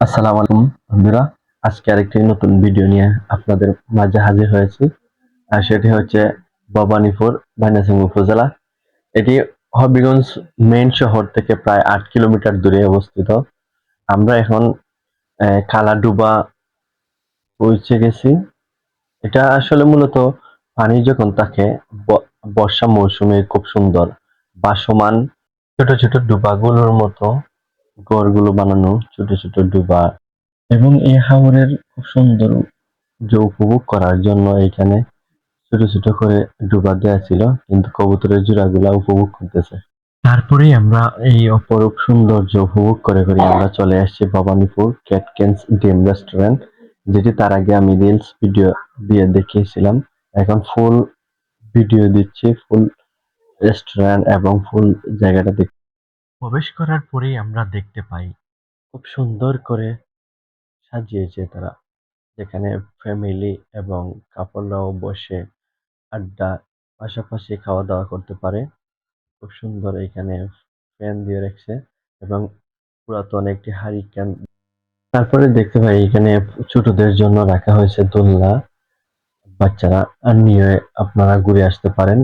আসসালামু আলাইকুম বন্ধুরা। আজকে আরেকটি নতুন ভিডিও নিয়ে আপনাদের মাঝে হাজির হয়েছি। আর সেটি হচ্ছে ভবানীপুর বানিয়াসিং উপজেলা। এটি হবিগঞ্জ মেইন শহর থেকে প্রায় আট কিলোমিটার দূরে অবস্থিত। আমরা এখন কালাডুবা পৌঁছে গেছি। এটা আসলে মূলত পানি যখন থাকে বর্ষা মৌসুমে খুব সুন্দর বাসমান ছোট ছোট ডুবাগুলোর মতো ঘরগুলো বানানো, ছোট ছোট ডুবা। এবং এই হাওরের খুব সুন্দর যে উপভোগ করার জন্য এখানে ছোট ছোট করে ডুবা দেওয়া ছিল, কিন্তু কবুতরের জোড়াগুলা উপভোগ করতেছে। তারপরে আমরা এই অপরূপ সৌন্দর্য উপভোগ করে করে আমরা চলে আসছি ভবানীপুর ক্যাটকেন্স ডিম রেস্টুরেন্ট, যেটি তার আগে আমি রিলস ভিডিও দিয়ে দেখিয়েছিলাম। এখন ফুল ভিডিও দিচ্ছি ফুল রেস্টুরেন্ট এবং ফুল জায়গাটা দেখ প্রবেশ করার পরেই আমরা দেখতে পাই খুব সুন্দর করে সাজিয়েছে তারা। যেখানে ফ্যামিলি এবং কাপড়রাও বসে আড্ডা, পাশাপাশি খাওয়া দাওয়া করতে পারে। খুব সুন্দর এখানে ফ্যান দিয়ে রাখছে এবং পুরাতন একটি হারিকেন তারপরে দেখতে পাই এখানে ছোটদের জন্য রাখা হয়েছে দোলনা। বাচ্চারা নিয়ে আপনারা ঘুরে আসতে পারেন।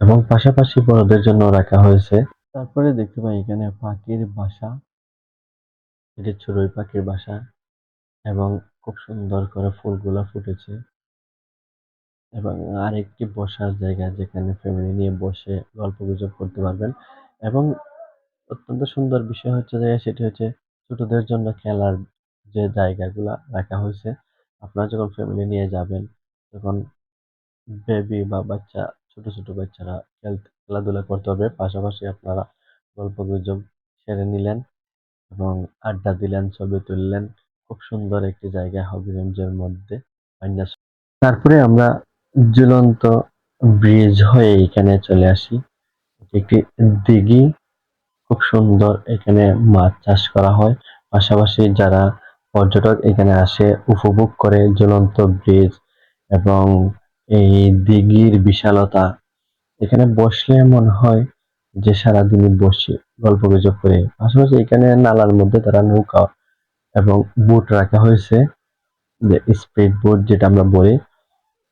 এবং পাশাপাশি বড়দের জন্য রাখা হয়েছে তারপরে দেখতে পাই এখানে পাখির বাসা। এটা চড়ুই পাখির বাসা এবং খুব সুন্দর করে ফুলগুলা ফুটেছে। এবং আরেকটি বসার জায়গা যেখানে ফ্যামিলি নিয়ে বসে গল্প গুজব করতে পারবেন। এবং অত্যন্ত সুন্দর বিষয় হচ্ছে যে, সেটি হচ্ছে ছোটদের জন্য খেলার যে জায়গাগুলা রাখা হয়েছে, আপনারা যখন ফ্যামিলি নিয়ে যাবেন, তখন বেবি বা বাচ্চা, ছোট ছোট বাচ্চারা খেলতে খেলাধুলা করতে হবে। পাশাপাশি আপনারা গল্প গুজব সেরে নিলেন এবং আড্ডা দিলেন, ছবি তুললেন। খুব সুন্দর একটি জায়গা হবিগঞ্জের মধ্যে। তারপরে আমরা ঝুলন্ত ব্রিজ হয়ে এখানে চলে আসি। একটি দিঘি। খুব সুন্দর এখানে মাছ চাষ করা হয়। পাশাপাশি যারা পর্যটক এখানে আসে, উপভোগ করে ঝুলন্ত ব্রিজ এবং এই দিঘির বিশালতা এখানে বসলে মনে হয় যে সারাদিনই বসে গল্প গুজব করে। পাশাপাশি এখানে নালার মধ্যে তারা নৌকা এবং বোট রাখা হয়েছে, যে স্পিড বোট যেটা আমরা বলি,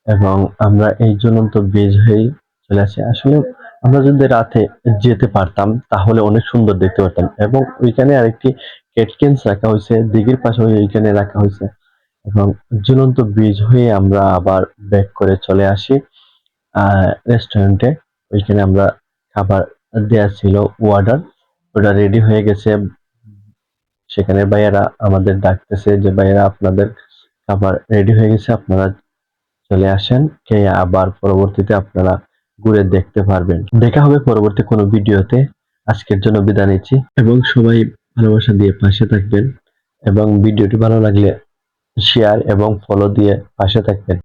এবং আমরা এই ঝুলন্ত ব্রিজ হয়েই চলে আসি। আসলে আমরা যদি রাতে যেতে পারতাম, তাহলে অনেক সুন্দর দেখতে পারতাম। এবং ওইখানে আরেকটি কেটকেন্স রাখা হয়েছে, দিঘির পাশে ওইখানে রাখা হয়েছে। এবং ঝুলন্ত ব্রিজ হয়ে আমরা আবার ব্যাক করে চলে আসি। রেস্টুরেন্টে ওইখানে আমরা খাবার দেওয়া ছিল অর্ডার ওটা রেডি হয়ে গেছে। সেখানে ভাইয়ারা আমাদের ডাকতেছে যে, ভাইয়ারা, আপনাদের খাবার রেডি হয়ে গেছে, আপনারা চলে আসেন, খেয়ে আবার পরবর্তীতে আপনারা ঘুরে দেখতে পারবেন। দেখা হবে পরবর্তী কোনো ভিডিওতে। আজকের জন্য বিদায় নিচ্ছি এবং সবাই ভালোবাসা দিয়ে পাশে থাকবেন এবং ভিডিওটি ভালো লাগলে শেয়ার এবং ফলো দিয়ে পাশে থাকবেন।